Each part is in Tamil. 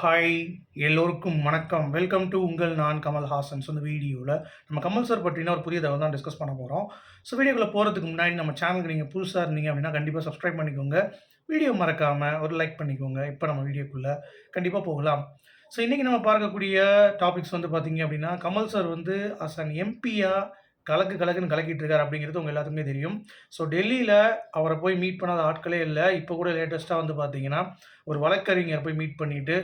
ஹாய் எல்லோருக்கும் வணக்கம். வெல்கம் டு உங்கள் நான் கமல்ஹாசன் ஸோ இந்த வீடியோவில் நம்ம கமல் சார் பற்றின ஒரு புதிய தகவல் தான் டிஸ்கஸ் பண்ண போகிறோம் ஸோ வீடியோக்குள்ளே போகிறதுக்கு முன்னாடி நம்ம சேனலுக்கு நீங்கள் புதுசாக இருந்தீங்க அப்படின்னா கண்டிப்பாக சப்ஸ்கிரைப் பண்ணிக்கோங்க. வீடியோ மறக்காமல் ஒரு லைக் பண்ணிக்கோங்க. இப்போ நம்ம வீடியோக்குள்ளே கண்டிப்பாக போகலாம். ஸோ இன்றைக்கி நம்ம பார்க்கக்கூடிய டாபிக்ஸ் வந்து பார்த்தீங்க அப்படின்னா கமல் சார் வந்து அஸ் அன் எம்பியாக கலக்கு கலக்குன்னு கலக்கிட்டு இருக்காரு அப்படிங்கிறது உங்கள் எல்லாத்துக்குமே தெரியும். ஸோ டெல்லியில் அவரை போய் மீட் பண்ணாத ஆட்களே இல்லை. இப்போ கூட லேட்டஸ்ட்டாக வந்து பார்த்தீங்கன்னா ஒரு வழக்கறிஞர் போய் மீட் பண்ணிவிட்டு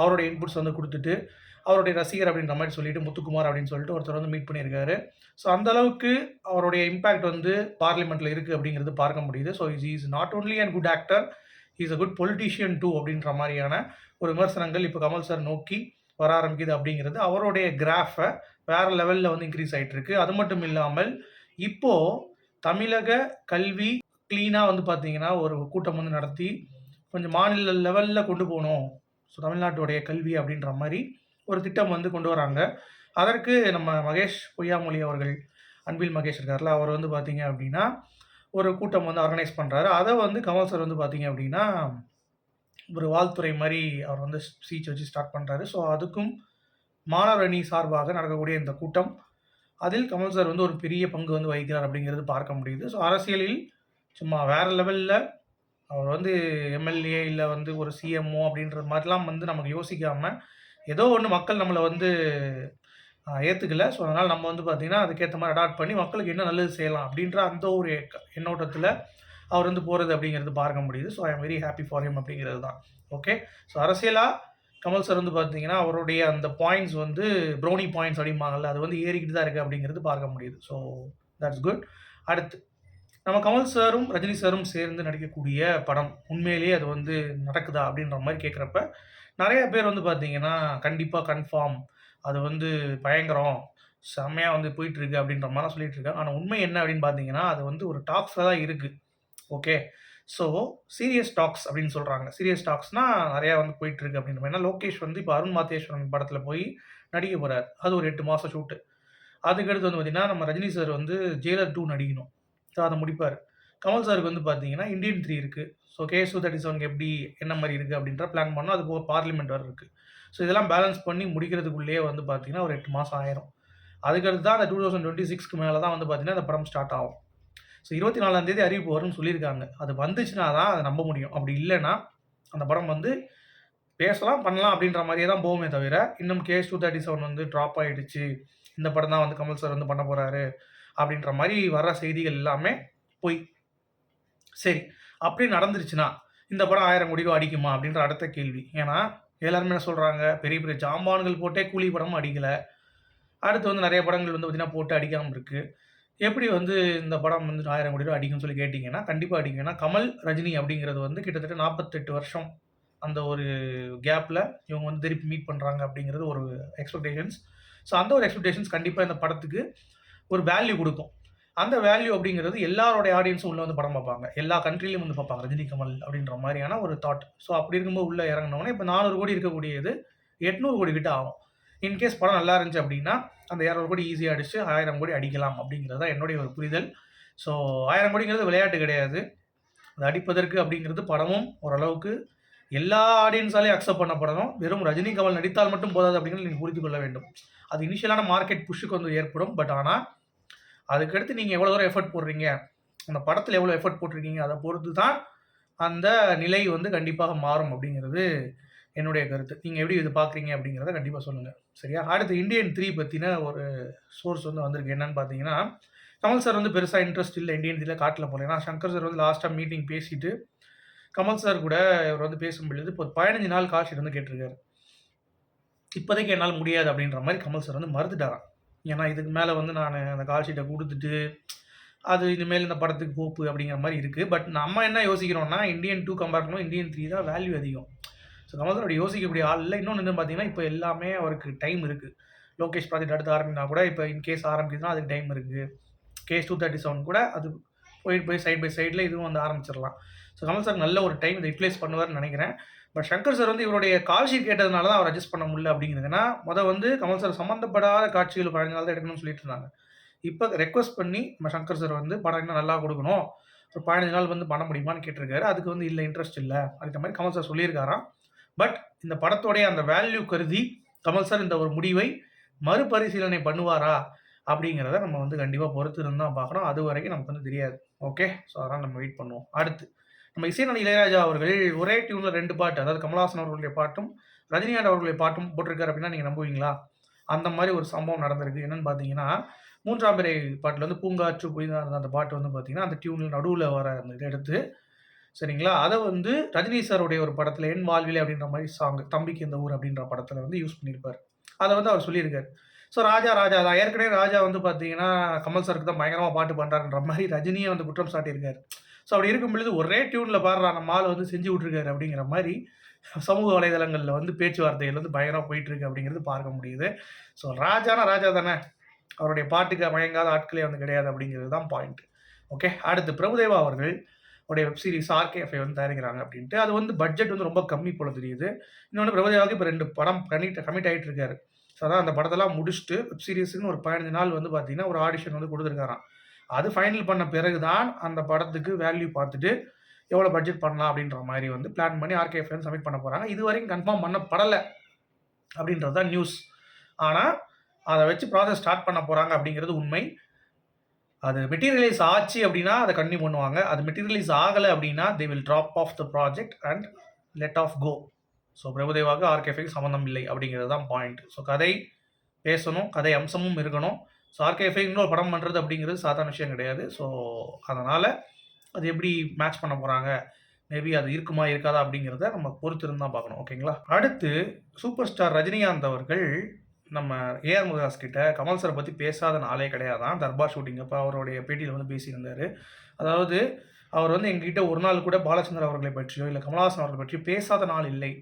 அவருடைய இன்புட்ஸ் வந்து கொடுத்துட்டு அவருடைய ரசிகர் அப்படின்ற மாதிரி சொல்லிட்டு முத்துக்குமார் அப்படின்னு சொல்லிட்டு ஒருத்தர் வந்து மீட் பண்ணியிருக்காரு. ஸோ அந்த அளவுக்கு அவருடைய இம்பாக்ட் வந்து பார்லிமெண்ட்டில் இருக்குது அப்படிங்கிறது பார்க்க முடியுது. So is is not only and good actor is a good politician too அப்படின்ற மாதிரியான ஒரு விமர்சனங்கள் இப்போ கமல் சார் நோக்கி வர ஆரம்பிக்குது அப்படிங்கிறது. அவருடைய கிராஃபை வேறு லெவலில் வந்து இன்க்ரீஸ் ஆகிட்டு இருக்கு அது மட்டும் இல்லாமல் இப்போது தமிழக கல்வி க்ளீனாக வந்து பார்த்தீங்கன்னா ஒரு கூட்டம் வந்து நடத்தி கொஞ்சம் மாநில லெவலில் கொண்டு போகணும் ஸோ தமிழ்நாட்டுடைய கல்வி அப்படின்ற மாதிரி ஒரு திட்டம் வந்து கொண்டு வராங்க. அதற்கு நம்ம மகேஷ் பொய்யாமொழி அவர்கள் அன்பில் மகேஷ் இருக்கார்ல அவர் வந்து பார்த்தீங்க அப்படின்னா ஒரு கூட்டம் வந்து ஆர்கனைஸ் பண்ணுறாரு அதை வந்து கமல் சார் வந்து பார்த்தீங்க அப்படின்னா ஒரு வாழ்த்துறை மாதிரி அவர் வந்து ஸ்பீச் வச்சு ஸ்டார்ட் பண்ணுறாரு ஸோ அதுக்கும் மாணவர் அணி சார்பாக நடக்கக்கூடிய இந்த கூட்டம் அதில் கமல் சார் வந்து ஒரு பெரிய பங்கு வந்து வகிக்கிறார் அப்படிங்கிறது பார்க்க முடியுது. ஸோ அரசியலில் சும்மா வேறு லெவலில் அவர் வந்து எம்எல்ஏ இல்லை வந்து ஒரு சிஎம்ஓ அப்படின்ற மாதிரிலாம் வந்து நமக்கு யோசிக்காமல் ஏதோ ஒன்று மக்கள் நம்மளை வந்து ஏற்றுக்கல ஸோ அதனால் நம்ம வந்து பார்த்திங்கன்னா அதுக்கேற்ற மாதிரி அடாப்ட் பண்ணி மக்களுக்கு என்ன நல்லது செய்யலாம் அப்படின்ற அந்த ஒரு எண்ணோட்டத்தில் அவர் வந்து போகிறது அப்படிங்கிறது பார்க்க முடியுது. So I am very happy for him அப்படிங்கிறது தான். ஓகே ஸோ அரசியலாக கமல் சார் வந்து பார்த்தீங்கன்னா அவருடைய அந்த பாயிண்ட்ஸ் வந்து ப்ரௌனி பாயிண்ட்ஸ் அப்படிம்பாங்கல்ல அது வந்து ஏறிக்கிட்டு தான் இருக்குது அப்படிங்கிறது பார்க்க முடியுது. ஸோ தட்ஸ் குட் அடுத்து நம்ம கமல் சாரும் ரஜினி சாரும் சேர்ந்து நடிக்கக்கூடிய படம் உண்மையிலேயே அது வந்து நடக்குதா அப்படின்ற மாதிரி கேட்குறப்ப நிறைய பேர் வந்து பார்த்தீங்கன்னா கண்டிப்பாக கன்ஃபார்ம் அது வந்து பயங்கரம் செம்மையாக வந்து போயிட்டு இருக்கு அப்படின்ற மாதிரிலாம் சொல்லிட்டு இருக்காங்க. ஆனால் உண்மை என்ன அப்படின்னு பார்த்தீங்கன்னா அது வந்து ஒரு டாக்ஸில் தான் இருக்குது ஓகே ஸோ சீரியஸ் டாக்ஸ் அப்படின்னு சொல்கிறாங்க சீரியஸ் டாக்ஸ்னால் நிறையா வந்து போயிட்டு இருக்கு அப்படின்ற மாதிரி. ஏன்னா லோகேஷ் வந்து இப்போ அருண் மாத்தேஸ்வரன் படத்தில் போய் நடிக்க போகிறார் அது ஒரு எட்டு மாதம் ஷூட்டு அதுக்கடுத்து வந்து பார்த்தீங்கன்னா நம்ம ரஜினி சார் வந்து ஜெயிலர் டூ நடிக்கணும். ஸோ அதை முடிப்பார். கமல் சாருக்கு வந்து பார்த்தீங்கன்னா இந்தியன் த்ரீ இருக்குது so K S two thirty செவனுக்கு எப்படி என்ன மாதிரி இருக்குது அப்படின்ற பிளான் பண்ணோம். அது போக பார்லிமெண்ட் வர இருக்குது ஸோ இதெல்லாம் பேலன்ஸ் பண்ணி முடிக்கிறதுக்குள்ளேயே வந்து பார்த்தீங்கன்னா ஒரு எட்டு மாதம் ஆயிரும். அதுக்கடுத்து தான் அந்த டூ தௌசண்ட் டுவெண்ட்டி சிக்ஸ்க்கு மேலே தான் வந்து பார்த்தீங்கன்னா அந்த படம் ஸ்டார்ட் ஆகும். ஸோ இருபத்தி நாலாம் தேதி அறிவிப்பு வரும்னு சொல்லியிருக்காங்க. அது வந்துச்சுன்னா தான் அதை நம்ப முடியும். அப்படி இல்லைன்னா அந்த படம் வந்து பேசலாம் பண்ணலாம் அப்படின்ற மாதிரியே தான் போகுமே தவிர இன்னும் K S two thirty seven வந்து ட்ராப் ஆகிடுச்சு இந்த படம் தான் வந்து கமல் சார் வந்து பண்ண போகிறாரு அப்படின்ற மாதிரி வர்ற செய்திகள் எல்லாமே பொய் சரி அப்படி நடந்துருச்சுன்னா இந்த படம் ஆயிரம் கோடி ரூபா அடிக்குமா அப்படின்ற அடுத்த கேள்வி. ஏன்னா எல்லாருமே என்ன சொல்கிறாங்க பெரிய பெரிய ஜாம்பான்கள் போட்டே கூலி படமும் அடிக்கலை. அடுத்து வந்து நிறைய படங்கள் வந்து பார்த்திங்கன்னா போட்டு அடிக்காமல் இருக்குது எப்படி வந்து இந்த படம் வந்து ஆயிரம் கோடி ரூபா அடிக்கும்னு சொல்லி கேட்டிங்கன்னா கண்டிப்பாக அடிக்கும் கமல் ரஜினி அப்படிங்கிறது வந்து கிட்டத்தட்ட நாற்பத்தெட்டு வருஷம் அந்த ஒரு கேப்பில் இவங்க வந்து திருப்பி மீட் பண்ணுறாங்க அப்படிங்கிறது ஒரு எக்ஸ்பெக்டேஷன்ஸ் ஸோ அந்த ஒரு எக்ஸ்பெக்டேஷன்ஸ் கண்டிப்பாக இந்த படத்துக்கு ஒரு வேல்யூ கொடுக்கும். அந்த வேல்யூ அப்படிங்கிறது எல்லாரோடைய ஆடியன்ஸும் உள்ள வந்து படம் பார்ப்பாங்க. எல்லா கண்ட்ரிலையும் வந்து பார்ப்பாங்க. ரஜினி கமல் அப்படின்ற மாதிரியான ஒரு தாட் ஸோ அப்படி இருக்கும்போது உள்ளே இறங்கினோடனே இப்போ நானூறு கோடி இருக்கக்கூடியது எட்நூறு கோடி கிட்ட ஆகும். இன்கேஸ் படம் நல்லா இருந்துச்சு அப்படின்னா அந்த இரநூறு கோடி ஈஸியாக அடிச்சு ஆயிரம் கோடி அடிக்கலாம் அப்படிங்கிறது தான் என்னுடைய ஒரு புரிதல். ஸோ ஆயிரம் கோடிங்கிறது விளையாட்டு கிடையாது. அது அடிப்பதற்கு அப்படிங்கிறது படமும் ஓரளவுக்கு எல்லா ஆடியன்ஸாலையும் அக்செப்ட் பண்ணப்படணும் வெறும் ரஜினி கமல் நடித்தால் மட்டும் போதாது அப்படிங்கிறது நீங்கள் புரிந்து கொள்ள வேண்டும். அது இனிஷியலான மார்க்கெட் புஷ்ஷுக்கு வந்து ஏற்படும். பட் ஆனால் அதுக்கடுத்து நீங்கள் எவ்வளோ தூரம் எஃபர்ட் போடுறீங்க? அந்த படத்தில் எவ்வளோ எஃபர்ட் போட்டிருக்கீங்க? அதை பொறுத்து தான் அந்த நிலை வந்து கண்டிப்பாக மாறும் அப்படிங்கிறது என்னுடைய கருத்து. நீங்கள் எப்படி இது பார்க்குறீங்க அப்படிங்கிறத கண்டிப்பாக சொல்லுங்கள் சரியா? அடுத்து இந்தியன் த்ரீ பற்றின ஒரு சோர்ஸ் வந்து வந்திருக்கு. என்னன்னு பார்த்தீங்கன்னா கமல் சார் வந்து பெருசாக இன்ட்ரெஸ்ட் இல்லை இந்தியன் த்ரீல காட்டில் போகல ஏன்னா சங்கர் சார் வந்து லாஸ்ட்டாக மீட்டிங் பேசிட்டு கமல் சார் கூட இவர் வந்து பேசும் இப்போ ஒரு பதினஞ்சு நாள் காசு வந்து கேட்டிருக்காரு. இப்போதைக்கு என்னால் முடியாது அப்படின்ற மாதிரி கமல் சார் வந்து மறுத்துட்டாரான் ஏன்னா இதுக்கு மேலே வந்து நான் அந்த கால்ஷீட்டை கொடுத்துட்டு அது இனிமேல் இந்த படத்துக்கு போப்பு அப்படிங்கிற மாதிரி இருக்குது பட் நம்ம என்ன யோசிக்கிறோம்னா இந்தியன் டூ கம்பேர் பண்ணுவோம் இந்தியன் த்ரீ தான் வேல்யூ அதிகம். ஸோ கமல் யோசிக்கக்கூடிய ஆள் இல்லை. இன்னொன்று பார்த்தீங்கன்னா இப்போ எல்லாமே அவருக்கு டைம் இருக்குது லோகேஷ் ப்ராஜெக்ட் அடுத்து ஆரம்பினா கூட இப்போ இன்கேஸ் ஆரம்பிக்குதுன்னா அதுக்கு டைம் இருக்குது கேஸ் டூ தேர்ட்டி செவன் கூட அது போயிட்டு போய் சைட் பை சைடில் இதுவும் வந்து ஆரம்பிச்சிடலாம். ஸோ கமல் சார் நல்ல ஒரு டைம் இதை யூட்டிலைஸ் பண்ணுவார்னு நினைக்கிறேன். பட் சங்கர் சார் வந்து இவருடைய கால்ஷீட் கேட்டதுனால தான் அவர் அட்ஜஸ்ட் பண்ண முடியல அப்படிங்கிறதுனா முதல் வந்து கமல் சார் சம்மந்தப்படாத காட்சிகள் பதினஞ்சு நாள் தான் எடுக்கணும்னு சொல்லிட்டு இருந்தாங்க. இப்போ ரெக்வஸ்ட் பண்ணி நம்ம சங்கர் சார் வந்து படம் இன்னும் நல்லா கொடுக்கணும். ஒரு பதினஞ்சு நாள் வந்து பண்ண முடியுமான்னு கேட்டிருக்காரு. அதுக்கு வந்து இல்லை இன்ட்ரெஸ்ட் இல்லை. அதுக்கு மாதிரி கமல் சார் சொல்லியிருக்காராம். பட் இந்த படத்தோடைய அந்த வேல்யூ கருதி கமல் சார் இந்த ஒரு முடிவை மறுபரிசீலனை பண்ணுவாரா அப்படிங்கிறத நம்ம வந்து கண்டிப்பாக பொறுத்து இருந்தால் பார்க்குறோம் பார்க்கணும். அது வரைக்கும் நமக்கு வந்து தெரியாது. ஓகே ஸோ அதெல்லாம் நம்ம வெயிட் பண்ணுவோம். அடுத்து. நம்ம இசைநடி இளையராஜா அவர்கள் ஒரே டியூனில் ரெண்டு பாட்டு அதாவது கமலஹாசன் அவர்களுடைய பாட்டும் ரஜினிகாந்த் அவர்களுடைய பாட்டும் போட்டிருக்காரு அப்படின்னா நீங்கள் நம்புவீங்களா? அந்த மாதிரி ஒரு சம்பவம் நடந்திருக்கு. என்னன்னு பார்த்தீங்கன்னா மூன்றாம் பிறை பாட்டில் வந்து பூங்காற்று புய்தான் இருந்த அந்த பாட்டு வந்து பார்த்தீங்கன்னா அந்த டியூனில் நடுவில் வர அந்த இதை எடுத்து சரிங்களா? அதை வந்து ரஜினி சாருடைய ஒரு படத்தில் என் வாழ்வில் அப்படின்ற மாதிரி சாங் தம்பிக்கு இந்த ஊர் அப்படின்ற படத்தில் வந்து யூஸ் பண்ணியிருப்பார். அதை வந்து அவர் சொல்லியிருக்காரு. ஸோ ராஜா ராஜா தான் ஏற்கனவே ராஜா வந்து பார்த்தீங்கன்னா கமல் சாருக்கு தான் பயங்கரமாக பாட்டு பண்ணுறாருன்ற மாதிரி ரஜினியை வந்து குற்றம் சாட்டியிருக்காரு. ஸோ அப்படி இருக்கும் பொழுது ஒரே டியூனில் பாடுறா நம்ம ஆள் வந்து செஞ்சு விட்ருக்காரு அப்படிங்கிற மாதிரி சமூக வலைதளங்களில் வந்து பேச்சுவார்த்தைகள் வந்து பயங்கரமாக போயிட்டுருக்கு அப்படிங்கிறது பார்க்க முடியுது. ஸோ ராஜானா ராஜா தானே? அவருடைய பாட்டுக்கு மயங்காத ஆட்களே வந்து கிடையாது அப்படிங்கிறது தான் பாயிண்ட் ஓகே அடுத்து பிரபுதேவா அவர்கள் உடைய வெப்சீரிஸ் ஆர்கேஎஃப்ஐ வந்து தயாரிக்கிறாங்க அப்படின்ட்டு. அது வந்து பட்ஜெட் வந்து ரொம்ப கம்மி போல தெரியுது. இன்னொன்று பிரபுதேவாவுக்கு இப்போ ரெண்டு படம் கமிட் கமிட் ஆகிட்டு இருக்காரு ஸோ அதான் அந்த படத்தெல்லாம் முடிச்சுட்டு வெப்சீரிஸ்னு ஒரு பதினஞ்சு நாள் வந்து பார்த்தீங்கன்னா ஒரு ஆடிஷன் வந்து கொடுத்துருக்காராம். அது ஃபைனல் பண்ண பிறகு தான் அந்த படத்துக்கு வேல்யூ பார்த்துட்டு எவ்வளோ பட்ஜெட் பண்ணலாம் அப்படின்ற மாதிரி வந்து பிளான் பண்ணி ஆர்கே வந்து சப்மிட் பண்ண போகிறாங்க இது வரைக்கும் கன்ஃபார்ம் பண்ணப்படலை அப்படின்றது தான் நியூஸ் ஆனால் அதை வச்சு ப்ராசஸ் ஸ்டார்ட் பண்ண போகிறாங்க அப்படிங்கிறது உண்மை. அது மெட்டீரியலைஸ் ஆச்சு அப்படின்னா அதை கண்டினியூ பண்ணுவாங்க. அது மெட்டீரியலைஸ் ஆகலை அப்படின்னா they will drop off the project and let off go so பிரபுதேவாக ஆர்கேஃபைக்கு சம்மந்தம் இல்லை அப்படிங்கிறது தான் பாயிண்ட் ஸோ கதை பேசணும் கதை அம்சமும் இருக்கணும். ஸோ ஆர்கேஃபை இன்னொரு படம் பண்ணுறது அப்படிங்கிறது சாதாரண விஷயம் கிடையாது. ஸோ அதனால் அது எப்படி மேட்ச் பண்ண போகிறாங்க மேபி அது இருக்குமா இருக்காதா அப்படிங்கிறத நம்ம பொறுத்து இருந்து தான் பார்க்கணும். ஓகேங்களா அடுத்து சூப்பர் ஸ்டார் ரஜினிகாந்த் அவர்கள் நம்ம ஏஆர் முருகாஸ் கிட்ட கமல் சாரை பற்றி பேசாத நாளே கிடையாதான். தர்பார் ஷூட்டிங் அப்போ அவருடைய பேட்டியில் வந்து பேசியிருந்தார். அதாவது அவர் வந்து எங்ககிட்ட ஒரு நாள் கூட பாலச்சந்தர் அவர்களை பற்றியோ இல்லை கமலஹாசன் அவர்களை பற்றியோ பேசாத நாள் இல்லை.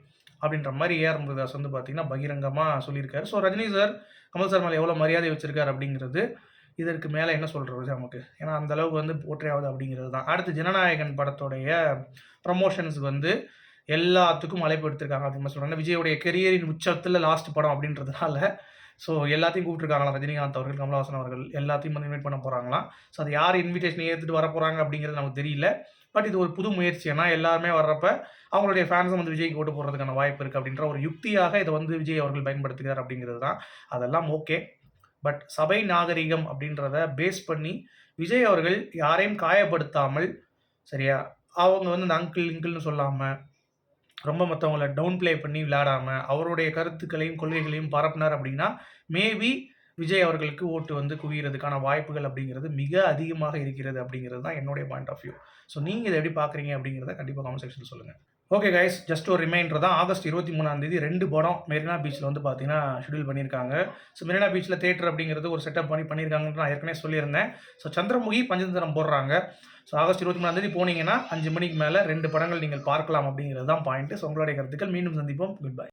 அப்படின்ற மாதிரி ஏஆர் முருகதாஸ் வந்து பார்த்தீங்கன்னா பகிரங்கமாக சொல்லியிருக்காரு. So Rajini sir Kamal sir மேலே எவ்வளோ மரியாதை வச்சிருக்காரு அப்படிங்கிறது இதற்கு மேலே என்ன சொல்கிறது நமக்கு? ஏன்னா அந்த அளவுக்கு வந்து போற்றையாவது அப்படிங்கிறது தான். அடுத்து ஜனநாயகன் படத்தோடைய ப்ரமோஷன்ஸுக்கு வந்து எல்லாத்துக்கும் அழைப்பு எடுத்திருக்காங்க அப்படின்னு சொல்கிறாங்க விஜயோடைய கெரியரின் உச்சத்தில் லாஸ்ட் படம் அப்படின்றதுனால ஸோ எல்லாத்தையும் கூப்பிட்டுருக்காங்களா ரஜினிகாந்த் அவர்கள் கமலஹாசன் அவர்கள் எல்லாத்தையும் வந்து இன்வைட் பண்ண போகிறாங்களாம் ஸோ அது யார் இன்விடேஷன் ஏற்றுட்டு வர போகிறாங்க அப்படிங்கிறது நமக்கு தெரியல. பட் இது ஒரு புது முயற்சி. ஏன்னா எல்லாருமே வர்றப்ப அவங்களுடைய ஃபேன்ஸும் வந்து விஜய்க்கு ஓட்டு போடுறதுக்கான வாய்ப்பு இருக்குது அப்படின்ற ஒரு யுக்தியாக இதை வந்து விஜய் அவர்கள் பயன்படுத்துகிறார் அப்படிங்கிறது தான். அதெல்லாம் ஓகே. பட் சபை நாகரிகம் அப்படின்றத பேஸ் பண்ணி விஜய் அவர்கள் யாரையும் காயப்படுத்தாமல் சரியா அவங்க வந்து இந்த அங்கிள் இங்கிள்னு சொல்லாமல் ரொம்ப மற்றவங்கள டவுன் ப்ளே பண்ணி விளையாடாமல் அவருடைய கருத்துக்களையும் கொள்கைகளையும் பரப்புனார் அப்படின்னா மேபி விஜய் அவர்களுக்கு ஓட்டு வந்து குவிகிறதுக்கான வாய்ப்புகள் அப்படிங்கிறது மிக அதிகமாக இருக்கிறது அப்படிங்கிறது தான் என்னுடைய பாயிண்ட் ஆஃப் வியூ ஸோ நீங்கள் இதை எப்படி பார்க்குறீங்க அப்படிங்கிறத கண்டிப்பாக கமெண்ட் செக்ஷன் சொல்லுங்கள் ஓகே கைஸ் ஜஸ்ட் ஒரு ரிமைண்டர் தான். ஆகஸ்ட் இருபத்தி மூணாம் தேதி ரெண்டு படம் மெரினா பீச்சில் வந்து பார்த்தீங்கன்னா ஷெடியூல் பண்ணியிருக்காங்க. ஸோ மெரினா பீச்சில் தேட்டர் அப்படிங்கிறது ஒரு செட்டப் பண்ணி பண்ணியிருக்காங்கன்னு நான் ஏற்கனவே சொல்லியிருந்தேன். ஸோ சந்திரமுகி பஞ்சதந்திரம் போடுறாங்க. ஸோ ஆகஸ்ட் இருபத்தி மூணாம் தேதி போனீங்கன்னா அஞ்சு மணிக்கு மேலே ரெண்டு படங்கள் நீங்கள் பார்க்கலாம் அப்படிங்கிறது தான் பாயிண்ட் ஸோ உங்களுடைய கருத்துக்கள். மீண்டும் சந்திப்போம். Good bye